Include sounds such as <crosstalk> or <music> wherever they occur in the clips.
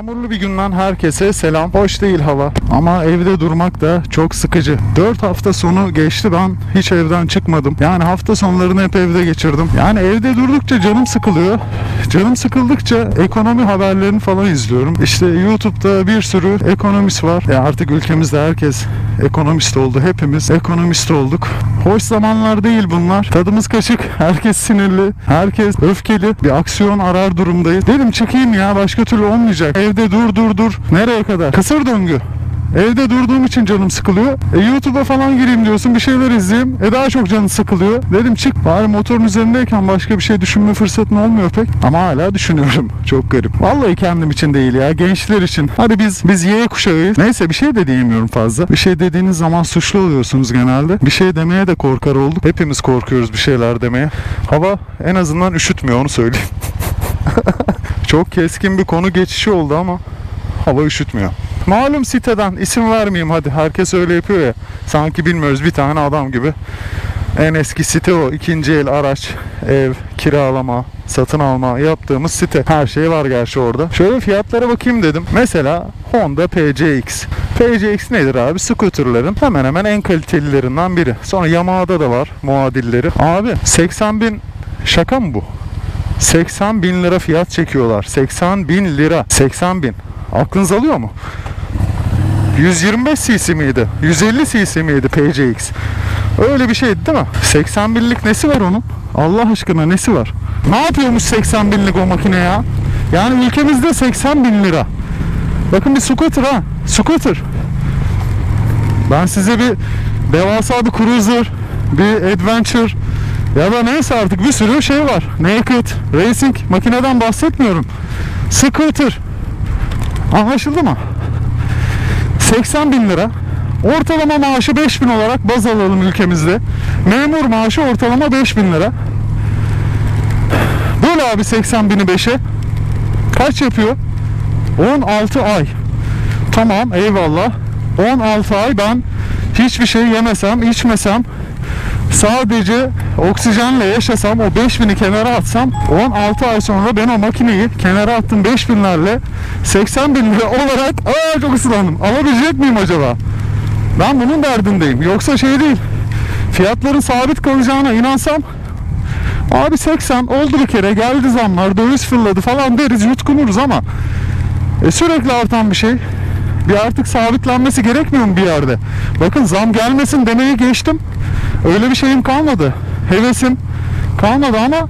Yağmurlu bir günden herkese selam. Hoş değil hava ama evde durmak da çok sıkıcı. 4 hafta sonu geçti ben hiç evden çıkmadım. Yani hafta sonlarını hep evde geçirdim. Yani evde durdukça canım sıkılıyor. Canım sıkıldıkça ekonomi haberlerini falan izliyorum. İşte YouTube'da bir sürü ekonomist var. Ya artık ülkemizde herkes ekonomist oldu. Hepimiz ekonomist olduk. Hoş zamanlar değil bunlar. Tadımız kaçık. Herkes sinirli. Herkes öfkeli. Bir aksiyon arar durumdayız. Dedim çıkayım ya başka türlü olmayacak. Evde dur dur dur. Nereye kadar? Kısır döngü. Evde durduğum için canım sıkılıyor. E, YouTube'a falan gireyim diyorsun bir şeyler izleyeyim. E daha çok canın sıkılıyor. Dedim çık bari motorun üzerindeyken başka bir şey düşünme fırsatın olmuyor pek. Ama hala düşünüyorum. <laughs> Çok garip. Vallahi kendim için değil ya. Gençler için. Hadi biz biz Y kuşağıyız. Neyse bir şey de diyemiyorum fazla. Bir şey dediğiniz zaman suçlu oluyorsunuz genelde. Bir şey demeye de korkar olduk. Hepimiz korkuyoruz bir şeyler demeye. Hava en azından üşütmüyor onu söyleyeyim. <laughs> Çok keskin bir konu geçişi oldu ama hava üşütmüyor. Malum siteden isim vermeyeyim hadi herkes öyle yapıyor ya. Sanki bilmiyoruz bir tane adam gibi. En eski site o. ikinci el araç, ev, kiralama, satın alma yaptığımız site. Her şey var gerçi orada. Şöyle fiyatlara bakayım dedim. Mesela Honda PCX. PCX nedir abi? Scooter'ların hemen hemen en kalitelilerinden biri. Sonra Yamaha'da da var muadilleri. Abi 80 bin şaka mı bu? 80 bin lira fiyat çekiyorlar. 80 bin lira. 80 bin. Aklınız alıyor mu? 125 cc miydi? 150 cc miydi PCX? Öyle bir şeydi değil mi? 80 binlik nesi var onun? Allah aşkına nesi var? Ne yapıyormuş 80 binlik o makine ya? Yani ülkemizde 80 bin lira. Bakın bir scooter ha. Scooter. Ben size bir devasa bir cruiser, bir adventure ya da neyse artık bir sürü şey var. Naked, racing makineden bahsetmiyorum. Scooter. Anlaşıldı mı? 80 bin lira. Ortalama maaşı 5 bin olarak baz alalım ülkemizde. Memur maaşı ortalama 5 bin lira. Böyle abi 80 bini 5'e. Kaç yapıyor? 16 ay. Tamam eyvallah. 16 ay ben hiçbir şey yemesem, içmesem, sadece oksijenle yaşasam, o 5000'i kenara atsam 16 ay sonra ben o makineyi kenara attım 5000'lerle 80 bin lira olarak aa çok ıslandım. Alabilecek miyim acaba? Ben bunun derdindeyim. Yoksa şey değil. Fiyatların sabit kalacağına inansam abi 80 oldu bir kere geldi zamlar döviz fırladı falan deriz yutkunuruz ama e, sürekli artan bir şey bir artık sabitlenmesi gerekmiyor mu bir yerde? Bakın zam gelmesin demeyi geçtim. Öyle bir şeyim kalmadı. Hevesim kalmadı ama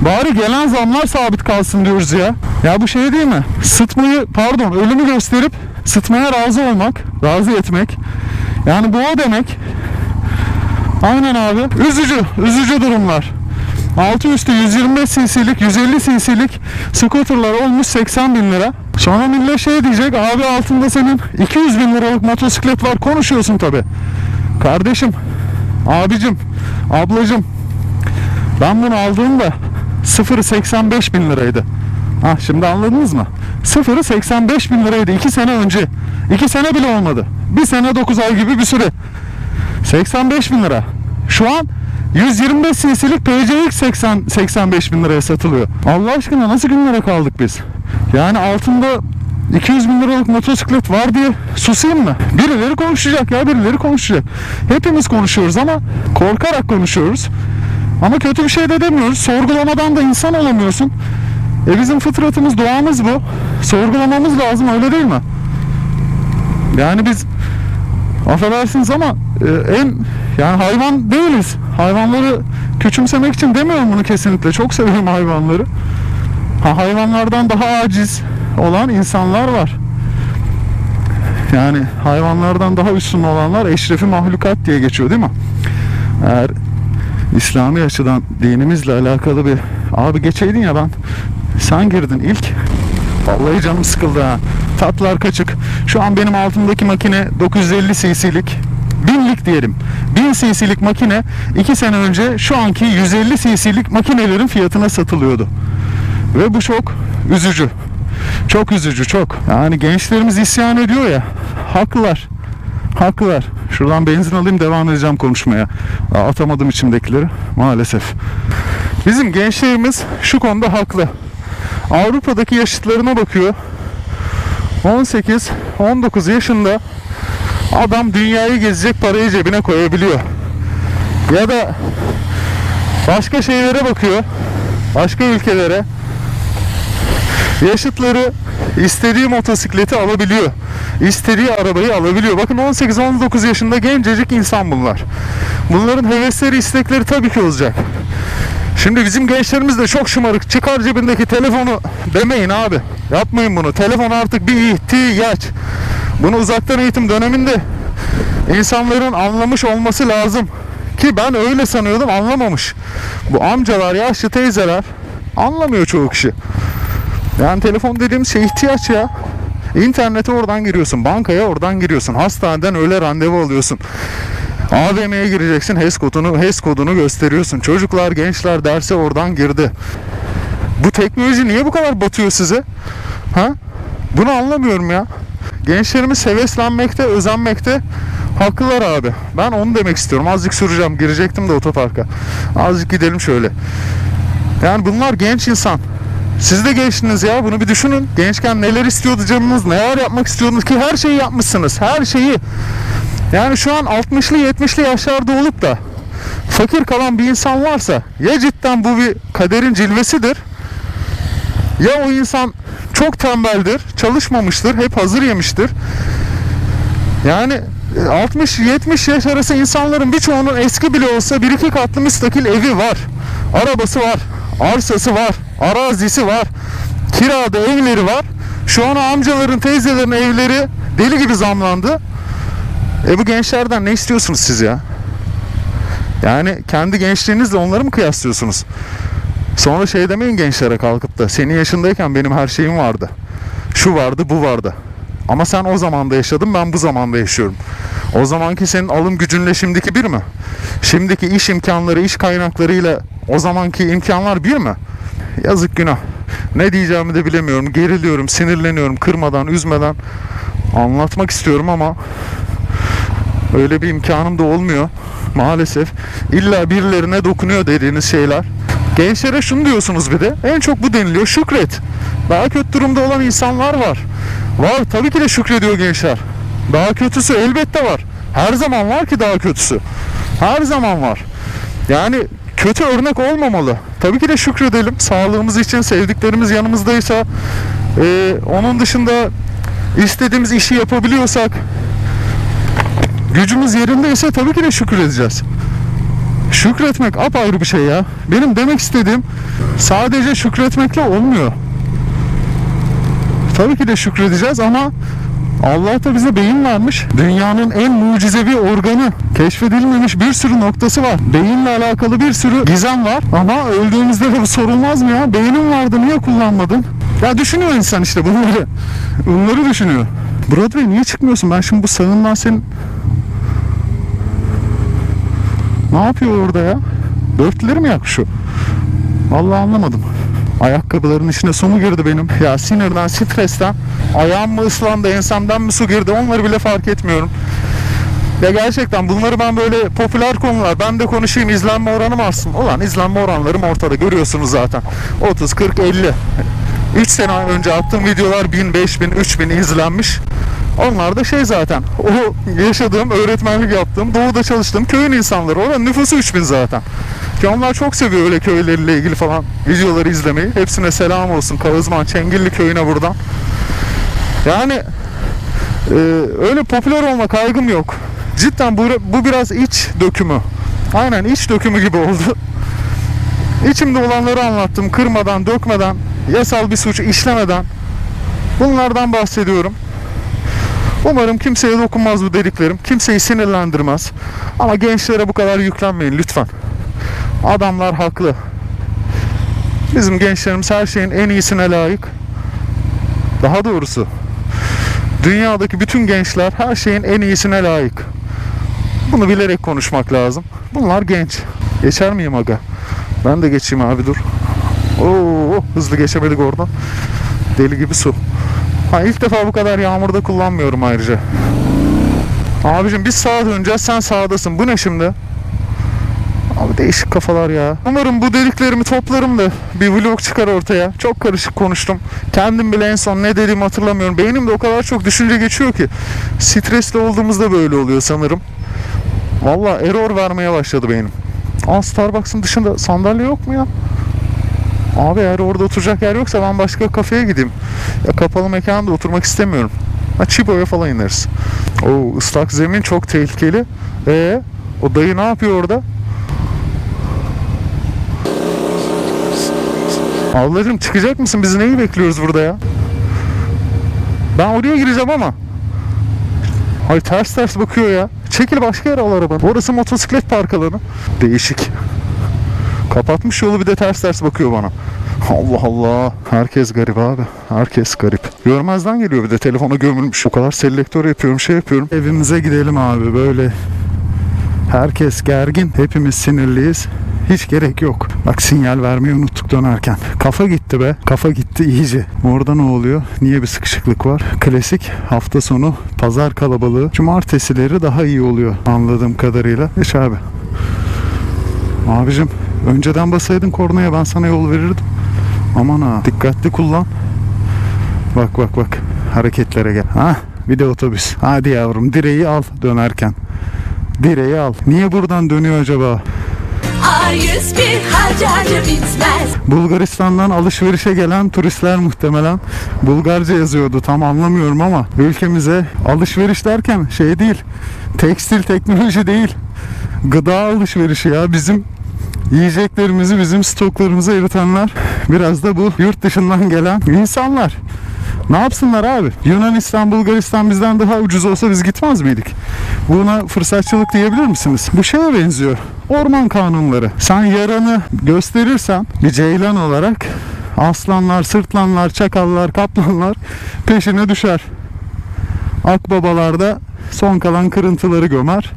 bari gelen zamlar sabit kalsın diyoruz ya. Ya bu şey değil mi? Sıtmayı pardon ölümü gösterip sıtmaya razı olmak, razı etmek. Yani bu o demek. Aynen abi. Üzücü, üzücü durumlar. Altı üstü 125 cc'lik, 150 cc'lik scooterlar olmuş 80 bin lira. Sonra millet şey diyecek, abi altında senin 200 bin liralık motosiklet var konuşuyorsun tabi. Kardeşim, abicim, ablacım, ben bunu aldığımda sıfırı 85 bin liraydı. Ah şimdi anladınız mı? Sıfırı 85 bin liraydı 2 sene önce. 2 sene bile olmadı. 1 sene 9 ay gibi bir süre. 85 bin lira. Şu an 125 cc'lik PCX 80 85 bin liraya satılıyor. Allah aşkına nasıl günlere kaldık biz? Yani altında 200 bin liralık motosiklet var diye susayım mı? Birileri konuşacak ya birileri konuşacak. Hepimiz konuşuyoruz ama korkarak konuşuyoruz. Ama kötü bir şey de demiyoruz. Sorgulamadan da insan olamıyorsun. E bizim fıtratımız, doğamız bu. Sorgulamamız lazım öyle değil mi? Yani biz affedersiniz ama e, en yani hayvan değiliz. Hayvanları küçümsemek için demiyorum bunu kesinlikle. Çok seviyorum hayvanları. Ha, hayvanlardan daha aciz olan insanlar var. Yani hayvanlardan daha üstün olanlar eşrefi mahlukat diye geçiyor değil mi? Eğer İslami açıdan dinimizle alakalı bir abi geçeydin ya ben sen girdin ilk Vallahi canım sıkıldı ha. Tatlar kaçık. Şu an benim altımdaki makine 950 cc'lik. Binlik diyelim. 1000 cc'lik makine 2 sene önce şu anki 150 cc'lik makinelerin fiyatına satılıyordu. Ve bu çok üzücü. Çok üzücü çok. Yani gençlerimiz isyan ediyor ya. Haklılar. Haklılar. Şuradan benzin alayım devam edeceğim konuşmaya. Atamadım içimdekileri maalesef. Bizim gençlerimiz şu konuda haklı. Avrupa'daki yaşıtlarına bakıyor. 18-19 yaşında adam dünyayı gezecek parayı cebine koyabiliyor. Ya da başka şeylere bakıyor. Başka ülkelere. Yaşıtları istediği motosikleti alabiliyor. İstediği arabayı alabiliyor. Bakın 18-19 yaşında gencecik insan bunlar. Bunların hevesleri, istekleri tabii ki olacak. Şimdi bizim gençlerimiz de çok şımarık. Çıkar cebindeki telefonu demeyin abi. Yapmayın bunu. Telefon artık bir ihtiyaç. Bunu uzaktan eğitim döneminde insanların anlamış olması lazım. Ki ben öyle sanıyordum anlamamış. Bu amcalar, yaşlı teyzeler anlamıyor çoğu kişi. Yani telefon dediğimiz şey ihtiyaç ya. İnternete oradan giriyorsun, bankaya oradan giriyorsun, hastaneden öyle randevu alıyorsun. AVM'ye gireceksin, HES kodunu, HES kodunu gösteriyorsun. Çocuklar, gençler derse oradan girdi. Bu teknoloji niye bu kadar batıyor size? Ha? Bunu anlamıyorum ya. Gençlerimiz heveslenmekte, özenmekte haklılar abi. Ben onu demek istiyorum. Azıcık süreceğim. Girecektim de otoparka. Azıcık gidelim şöyle. Yani bunlar genç insan. Siz de gençtiniz ya bunu bir düşünün. Gençken neler istiyordu canınız, neler yapmak istiyordunuz ki her şeyi yapmışsınız. Her şeyi. Yani şu an 60'lı 70'li yaşlarda olup da fakir kalan bir insan varsa ya cidden bu bir kaderin cilvesidir ya o insan çok tembeldir, çalışmamıştır, hep hazır yemiştir. Yani 60-70 yaş arası insanların birçoğunun eski bile olsa bir iki katlı müstakil evi var. Arabası var, arsası var, arazisi var, kirada evleri var. Şu an amcaların, teyzelerin evleri deli gibi zamlandı. E bu gençlerden ne istiyorsunuz siz ya? Yani kendi gençliğinizle onları mı kıyaslıyorsunuz? Sonra şey demeyin gençlere kalkıp da senin yaşındayken benim her şeyim vardı. Şu vardı, bu vardı. Ama sen o zamanda yaşadın, ben bu zamanda yaşıyorum. O zamanki senin alım gücünle şimdiki bir mi? Şimdiki iş imkanları, iş kaynaklarıyla o zamanki imkanlar bir mi? Yazık günah. Ne diyeceğimi de bilemiyorum. Geriliyorum, sinirleniyorum, kırmadan, üzmeden anlatmak istiyorum ama öyle bir imkanım da olmuyor maalesef. İlla birilerine dokunuyor dediğiniz şeyler. Gençlere şunu diyorsunuz bir de. En çok bu deniliyor. Şükret. Daha kötü durumda olan insanlar var. Var tabii ki de şükrediyor gençler. Daha kötüsü elbette var. Her zaman var ki daha kötüsü. Her zaman var. Yani kötü örnek olmamalı. Tabii ki de şükredelim. Sağlığımız için sevdiklerimiz yanımızdaysa eee, onun dışında istediğimiz işi yapabiliyorsak gücümüz yerindeyse tabii ki de şükür edeceğiz. Şükretmek apayrı bir şey ya. Benim demek istediğim sadece şükretmekle olmuyor. Tabii ki de şükredeceğiz ama Allah da bize beyin vermiş. Dünyanın en mucizevi organı. Keşfedilmemiş bir sürü noktası var. Beyinle alakalı bir sürü gizem var. Ama öldüğümüzde de sorulmaz mı ya? Beynin vardı niye kullanmadın? Ya düşünüyor insan işte bunları. Bunları düşünüyor. Broadway niye çıkmıyorsun? Ben şimdi bu sağından senin Ne yapıyor orada ya? Dörtleri mi yakışıyor? Vallahi anlamadım. Ayakkabıların içine su mu girdi benim? Ya sinirden, stresten ayağım mı ıslandı, ensemden mi su girdi onları bile fark etmiyorum. Ya gerçekten bunları ben böyle popüler konular, ben de konuşayım izlenme oranım artsın. Ulan izlenme oranlarım ortada görüyorsunuz zaten. 30, 40, 50. 3 sene önce attığım videolar 1000, 5000, 3000 izlenmiş. Onlar da şey zaten. O yaşadığım, öğretmenlik yaptığım, doğuda çalıştığım köyün insanları. Oranın nüfusu 3000 zaten. Ki onlar çok seviyor öyle köyleriyle ilgili falan videoları izlemeyi. Hepsine selam olsun. Kağızman, Çengilli köyüne buradan. Yani e, öyle popüler olma kaygım yok. Cidden bu, bu biraz iç dökümü. Aynen iç dökümü gibi oldu. İçimde olanları anlattım. Kırmadan, dökmeden, yasal bir suç işlemeden. Bunlardan bahsediyorum. Umarım kimseye dokunmaz bu dediklerim. Kimseyi sinirlendirmez. Ama gençlere bu kadar yüklenmeyin lütfen. Adamlar haklı. Bizim gençlerimiz her şeyin en iyisine layık. Daha doğrusu dünyadaki bütün gençler her şeyin en iyisine layık. Bunu bilerek konuşmak lazım. Bunlar genç. Geçer miyim aga? Ben de geçeyim abi dur. Oo, hızlı geçemedik oradan. Deli gibi su. Ha ilk defa bu kadar yağmurda kullanmıyorum ayrıca. Abicim biz sağa döneceğiz sen sağdasın. Bu ne şimdi? Abi değişik kafalar ya. Umarım bu dediklerimi toplarım da bir vlog çıkar ortaya. Çok karışık konuştum. Kendim bile en son ne dediğimi hatırlamıyorum. Beynimde o kadar çok düşünce geçiyor ki. Stresli olduğumuzda böyle oluyor sanırım. Valla error vermeye başladı beynim. Aa Starbucks'ın dışında sandalye yok mu ya? Abi eğer orada oturacak yer yoksa ben başka kafeye gideyim. Ya kapalı mekanda oturmak istemiyorum. Ha Chibo'ya falan ineriz. O ıslak zemin çok tehlikeli. E o dayı ne yapıyor orada? Ablacığım çıkacak mısın? Biz neyi bekliyoruz burada ya? Ben oraya gireceğim ama. Ay ters ters bakıyor ya. Çekil başka yere al arabanı. Orası motosiklet park alanı. Değişik. Kapatmış yolu bir de ters ters bakıyor bana. Allah Allah. Herkes garip abi. Herkes garip. Görmezden geliyor bir de telefona gömülmüş. O kadar selektör yapıyorum şey yapıyorum. Evimize gidelim abi böyle. Herkes gergin. Hepimiz sinirliyiz. Hiç gerek yok. Bak sinyal vermeyi unuttuk dönerken. Kafa gitti be. Kafa gitti iyice. Orada ne oluyor? Niye bir sıkışıklık var? Klasik hafta sonu pazar kalabalığı. Cumartesileri daha iyi oluyor anladığım kadarıyla. Geç abi. Abicim önceden basaydın kornaya ben sana yol verirdim. Aman ha dikkatli kullan. Bak bak bak hareketlere gel. Ha bir de otobüs. Hadi yavrum direği al dönerken. Direği al. Niye buradan dönüyor acaba? A101 harca harca bitmez. Bulgaristan'dan alışverişe gelen turistler muhtemelen Bulgarca yazıyordu tam anlamıyorum ama ülkemize alışveriş derken şey değil tekstil teknoloji değil gıda alışverişi ya bizim yiyeceklerimizi bizim stoklarımızı eritanlar biraz da bu yurt dışından gelen insanlar. Ne yapsınlar abi? Yunanistan, Bulgaristan bizden daha ucuz olsa biz gitmez miydik? Buna fırsatçılık diyebilir misiniz? Bu şeye benziyor. Orman kanunları. Sen yaranı gösterirsen bir ceylan olarak aslanlar, sırtlanlar, çakallar, kaplanlar peşine düşer. Akbabalar da son kalan kırıntıları gömer.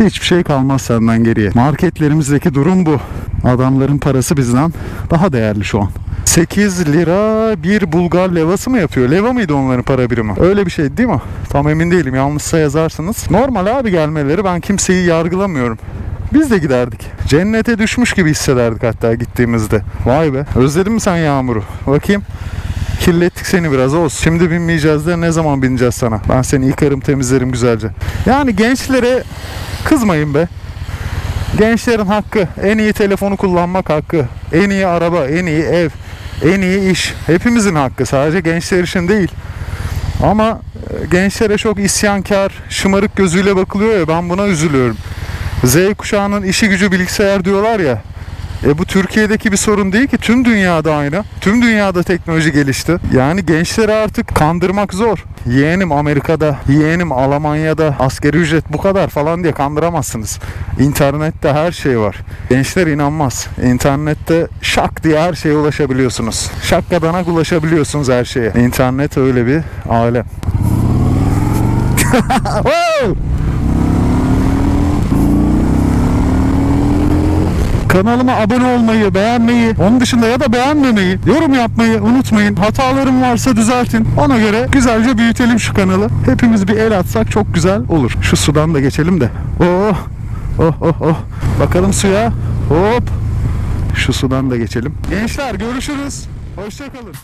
Hiçbir şey kalmaz senden geriye. Marketlerimizdeki durum bu. Adamların parası bizden daha değerli şu an. 8 lira bir Bulgar levası mı yapıyor? Leva mıydı onların para birimi? Öyle bir şey değil mi? Tam emin değilim. Yanlışsa yazarsınız. Normal abi gelmeleri. Ben kimseyi yargılamıyorum. Biz de giderdik. Cennete düşmüş gibi hissederdik hatta gittiğimizde. Vay be. Özledin mi sen yağmuru? Bakayım. Kirlettik seni biraz olsun. Şimdi binmeyeceğiz de ne zaman bineceğiz sana? Ben seni yıkarım temizlerim güzelce. Yani gençlere kızmayın be. Gençlerin hakkı. En iyi telefonu kullanmak hakkı. En iyi araba, en iyi ev, en iyi iş. Hepimizin hakkı. Sadece gençler için değil. Ama e, gençlere çok isyankar, şımarık gözüyle bakılıyor ya ben buna üzülüyorum. Z kuşağının işi gücü bilgisayar diyorlar ya. E bu Türkiye'deki bir sorun değil ki tüm dünyada aynı. Tüm dünyada teknoloji gelişti. Yani gençleri artık kandırmak zor. Yeğenim Amerika'da, yeğenim Almanya'da asgari ücret bu kadar falan diye kandıramazsınız. İnternette her şey var. Gençler inanmaz. İnternette şak diye her şeye ulaşabiliyorsunuz. Şakkadanak ulaşabiliyorsunuz her şeye. İnternet öyle bir alem. <laughs> Kanalıma abone olmayı, beğenmeyi, onun dışında ya da beğenmemeyi, yorum yapmayı unutmayın. Hatalarım varsa düzeltin. Ona göre güzelce büyütelim şu kanalı. Hepimiz bir el atsak çok güzel olur. Şu sudan da geçelim de. Oh, oh, oh, oh. Bakalım suya. Hop. Şu sudan da geçelim. Gençler görüşürüz. Hoşçakalın.